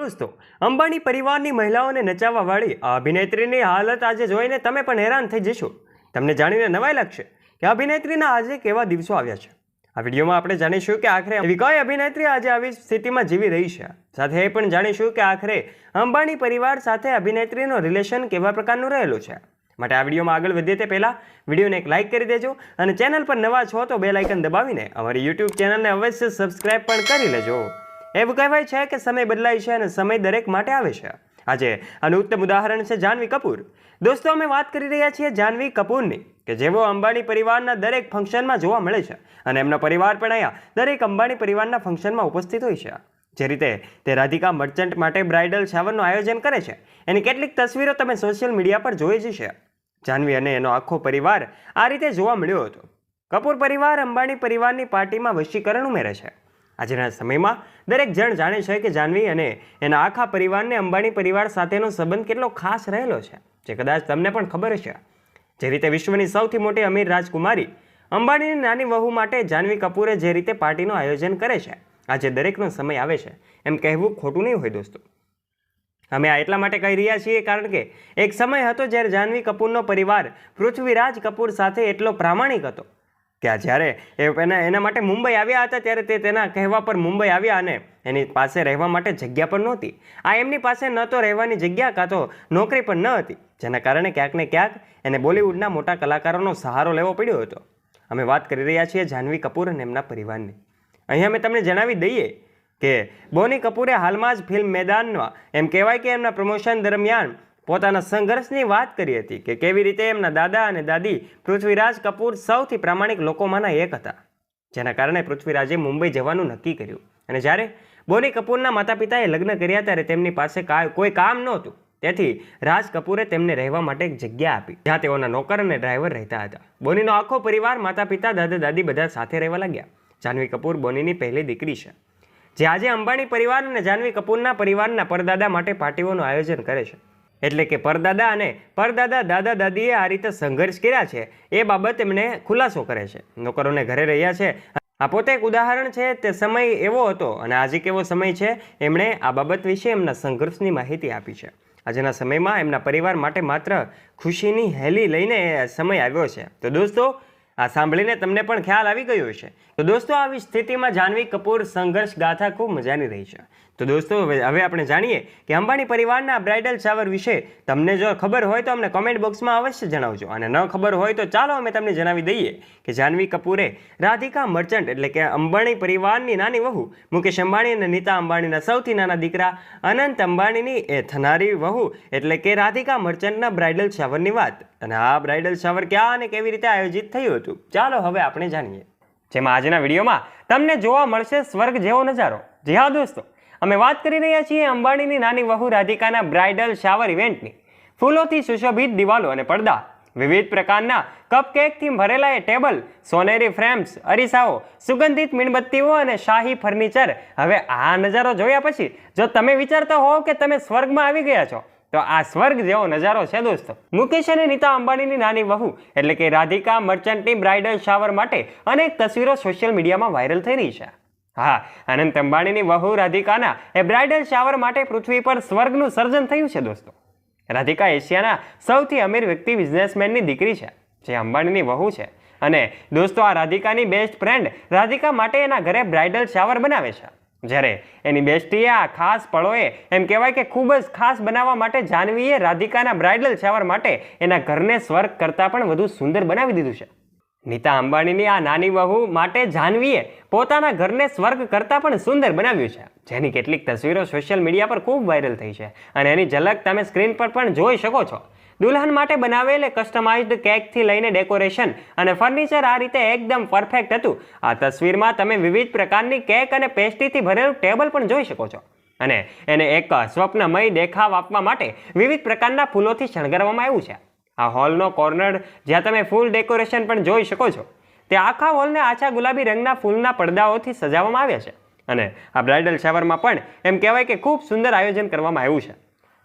દોસ્તો, અંબાણી પરિવારની મહિલાઓને નચાવવાવાળી આ અભિનેત્રીની હાલત આજે જોઈને તમે પણ હેરાન થઈ જશો. તમને જાણીને નવાઈ લાગશે કે અભિનેત્રીના આજે કેવા દિવસો આવ્યા છે. આ વિડીયોમાં આપણે જાણીશું કે આખરે એવી અભિનેત્રી આજે આવી સ્થિતિમાં જીવી રહી છે. સાથે એ પણ જાણીશું કે આખરે અંબાણી પરિવાર સાથે અભિનેત્રીનો રિલેશન કેવા પ્રકારનું રહેલું છે. માટે આ વિડીયોમાં આગળ વધીએ તે પહેલાં વિડીયોને એક લાઇક કરી દેજો અને ચેનલ પર નવા છો તો બે લાઇકન દબાવીને અમારી યુટ્યુબ ચેનલને અવશ્ય સબસ્ક્રાઇબ પણ કરી લેજો. એવું કહેવાય છે કે સમય બદલાય છે અને સમય દરેક માટે આવે છે. આજે આનું ઉત્તમ ઉદાહરણ છે જાનવી કપૂર. દોસ્તો, અમે વાત કરી રહ્યા છીએ જાનવી કપૂરની, કે જેઓ અંબાણી પરિવારના દરેક ફંક્શનમાં જોવા મળે છે અને એમનો પરિવાર પણ અહીંયા દરેક અંબાણી પરિવારના ફંક્શનમાં ઉપસ્થિત હોય છે. જે રીતે તે રાધિકા મર્ચન્ટ માટે બ્રાઇડલ શાવરનું આયોજન કરે છે. એની કેટલીક તસવીરો તમે સોશિયલ મીડિયા પર જોઈ જ છે જાનવી અને એનો આખો પરિવાર આ રીતે જોવા મળ્યો હતો. કપૂર પરિવાર અંબાણી પરિવારની પાર્ટીમાં વશીકરણ ઉમેરે છે. આજના સમયમાં દરેક જણ જાણે છે કે જાનવી અને એના આખા પરિવારને અંબાણી પરિવાર સાથેનો સંબંધ કેટલો ખાસ રહેલો છે, જે કદાચ તમને પણ ખબર છે જે રીતે વિશ્વની સૌથી મોટી અમીર રાજકુમારી અંબાણીની નાની વહુ માટે જાનવી કપૂરે જે રીતે પાર્ટીનું આયોજન કરે છે, આજે દરેકનો સમય આવે છે, એમ કહેવું ખોટું નહીં હોય દોસ્તો. અમે આ એટલા માટે કહી રહ્યા છીએ કારણ કે એક સમય હતો જ્યારે જાહ્નવી કપૂરનો પરિવાર પૃથ્વીરાજ કપૂર સાથે એટલો પ્રામાણિક હતો. આ જ્યારે એના એના માટે મુંબઈ આવ્યા હતા ત્યારે તે તેના કહેવા પર મુંબઈ આવ્યા અને એની પાસે રહેવા માટે જગ્યા પણ નહોતી. આ એમની પાસે ન તો રહેવાની જગ્યા કાં તો નોકરી પણ ન હતી, જેના કારણે ક્યાંક ને ક્યાંક એને બોલિવૂડના મોટા કલાકારોનો સહારો લેવો પડ્યો હતો. અમે વાત કરી રહ્યા છીએ જાહ્નવી કપૂર અને એમના પરિવારની. અહીં અમે તમને જણાવી દઈએ કે બોની કપૂરે હાલમાં જ ફિલ્મ મેદાનમાં, એમ કહેવાય કે એમના પ્રમોશન દરમિયાન પોતાના સંઘર્ષની વાત કરી હતી કે કેવી રીતે એમના દાદા અને દાદી પૃથ્વીરાજ કપૂર સૌથી પ્રામાણિક લોકોમાંના એક હતા, જેના કારણે પૃથ્વીરાજે મુંબઈ જવાનું નક્કી કર્યું. અને જ્યારે બોની કપૂરના માતા પિતાએ લગ્ન કર્યા ત્યારે તેમની પાસે કોઈ કામ નહોતું. તેથી રાજ કપૂરે તેમને રહેવા માટે એક જગ્યા આપી, જ્યાં તેઓના નોકર અને ડ્રાઈવર રહેતા હતા. બોનીનો આખો પરિવાર માતા પિતા દાદા, દાદી બધા સાથે રહેવા લાગ્યા. જાહ્નવી કપૂર બોનીની પહેલી દીકરી છે, જે આજે અંબાણી પરિવાર અને જાહ્નવી કપૂરના પરિવારના પરદાદા માટે પાર્ટીઓનું આયોજન કરે છે. એટલે કે પરદાદા અને પરદાદા દાદા દાદીએ આ રીતે સંઘર્ષ કર્યા છે. એ બાબત એમને ખુલાસો કરે છે. નોકરોને ઘરે રહ્યા છે. આ પોતે એક ઉદાહરણ છે, તે સમય એવો હતો અને આજે કેવો સમય છે, એમણે આ બાબત વિશે એમના સંઘર્ષની માહિતી આપી છે. આજના સમયમાં એમના પરિવાર માટે માત્ર ખુશીની હેલી લઈને સમય આવ્યો છે. તો દોસ્તો, આ સાંભળીને તમને પણ ખ્યાલ આવી ગયો છે તો દોસ્તો, આવી સ્થિતિમાં જાહ્નવી કપૂર સંઘર્ષ ગાથા ખૂબ મજાની રહી છે. તો દોસ્તો, હવે આપણે જાણીએ કે અંબાણી પરિવારના બ્રાઇડલ શાવર વિશે તમને જો ખબર હોય તો અમને કોમેન્ટ બોક્સમાં અવશ્ય જણાવજો. અને ન ખબર હોય તો ચાલો અમે તમને જણાવી દઈએ કે જાહ્નવી કપૂરે, રાધિકા મર્ચન્ટ એટલે કે અંબાણી પરિવારની નાની વહુ, મુકેશ અંબાણી અને નીતા અંબાણીના સૌથી નાના દીકરા, અનંત અંબાણીની એ થનારી વહુ એટલે કે રાધિકા મર્ચન્ટના બ્રાઇડલ શાવરની વાત. અને આ બ્રાઇડલ શાવર ક્યાં અને કેવી રીતે આયોજિત થયું હતું? ચાલો હવે આપણે જાણીએ. જેમાં આજના વિડીયોમાં તમને જોવા મળશે સ્વર્ગ જેવો નજારો. જી હા દોસ્તો. અમે વાત કરી રહ્યા છીએ અંબાણીની નાની વહુ રાધિકાના બ્રાઇડલ શાવર ઇવેન્ટની. ફૂલોથી સુશોભિત દિવાલો અને પડદા, વિવિધ પ્રકારના કપકેકથી ભરેલા એ ટેબલ, સોનેરી ફ્રેમ્સ, અરીસાઓ, સુગંધિત મીણબત્તીઓ અને શાહી ફર્નિચર. હવે આ નજારો જોયા પછી, જો તમે વિચારતા હોવ કે તમે સ્વર્ગમાં આવી ગયા છો, તો આ સ્વર્ગ જેવો નજારો છે દોસ્તો. મુકેશ અને નીતા અંબાણીની નાની વહુ, એટલે કે રાધિકા મર્ચન્ટની બ્રાઇડલ શાવર માટે અનેક તસવીરો સોશિયલ મીડિયામાં વાયરલ થઈ રહી છે. હા અનંત અંબાણીની વહુ રાધિકાના એ બ્રાઇડલ શાવર માટે પૃથ્વી પર સ્વર્ગનું સર્જન થયું છે દોસ્તો. રાધિકા એશિયાના સૌથી અમીર વ્યક્તિ બિઝનેસમેનની દીકરી છે, જે અંબાણીની વહુ છે. અને દોસ્તો, આ રાધિકાની બેસ્ટ ફ્રેન્ડ રાધિકા માટે એના ઘરે બ્રાઇડલ શાવર બનાવે છે. જ્યારે એની બેસ્ટીએ આ ખાસ પળોએ એમ કહેવાય કે ખૂબ જ ખાસ બનાવવા માટે જાનવીએ રાધિકાના બ્રાઇડલ શાવર માટે એના ઘરને સ્વર્ગ કરતાં પણ વધુ સુંદર બનાવી દીધું છે. નીતા અંબાણીની આ નાની વહુ માટે જાનવીએ પોતાના ઘરને સ્વર્ગ કરતાં પણ સુંદર બનાવ્યું છે. જેની કેટલીક તસવીરો સોશિયલ મીડિયા પર ખૂબ વાયરલ થઈ છે અને એની ઝલક તમે સ્ક્રીન પર પણ જોઈ શકો છો. દુલ્હન માટે બનાવેલ કસ્ટમાઇઝ્ડ કેકથી લઈને ડેકોરેશન અને ફર્નિચર આ રીતે એકદમ પરફેક્ટ હતું. આ તસવીરમાં તમે વિવિધ પ્રકારની કેક અને પેસ્ટ્રીથી ભરેલું ટેબલ પણ જોઈ શકો છો. અને એને એક સ્વપ્નમય દેખાવ આપવા માટે વિવિધ પ્રકારના ફૂલોથી શણગારવામાં આવ્યું છે. આ હોલનો કોર્નર જ્યાં તમે ફૂલ ડેકોરેશન પણ જોઈ શકો છો. તે આખા હોલને આછા ગુલાબી રંગના ફૂલના પડદાઓથી સજાવવામાં આવ્યા છે. અને આ બ્રાઇડલ શાવરમાં પણ એમ કહેવાય કે ખૂબ સુંદર આયોજન કરવામાં આવ્યું છે.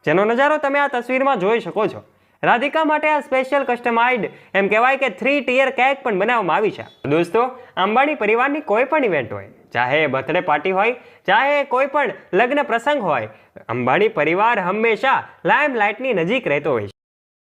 જેનો નજારો તમે આ તસવીરમાં જોઈ શકો છો. રાધિકા માટે આ સ્પેશિયલ કસ્ટમાઇઝ એમ કહેવાય કે થ્રી ટીયર કેક પણ બનાવવામાં આવી છે. દોસ્તો અંબાણી પરિવારની કોઈ પણ ઇવેન્ટ હોય, ચાહે એ બર્થડે પાર્ટી હોય, ચાહે એ કોઈ પણ લગ્ન પ્રસંગ હોય અંબાણી પરિવાર હંમેશા લાઇમલાઇટની નજીક રહેતો હોય છે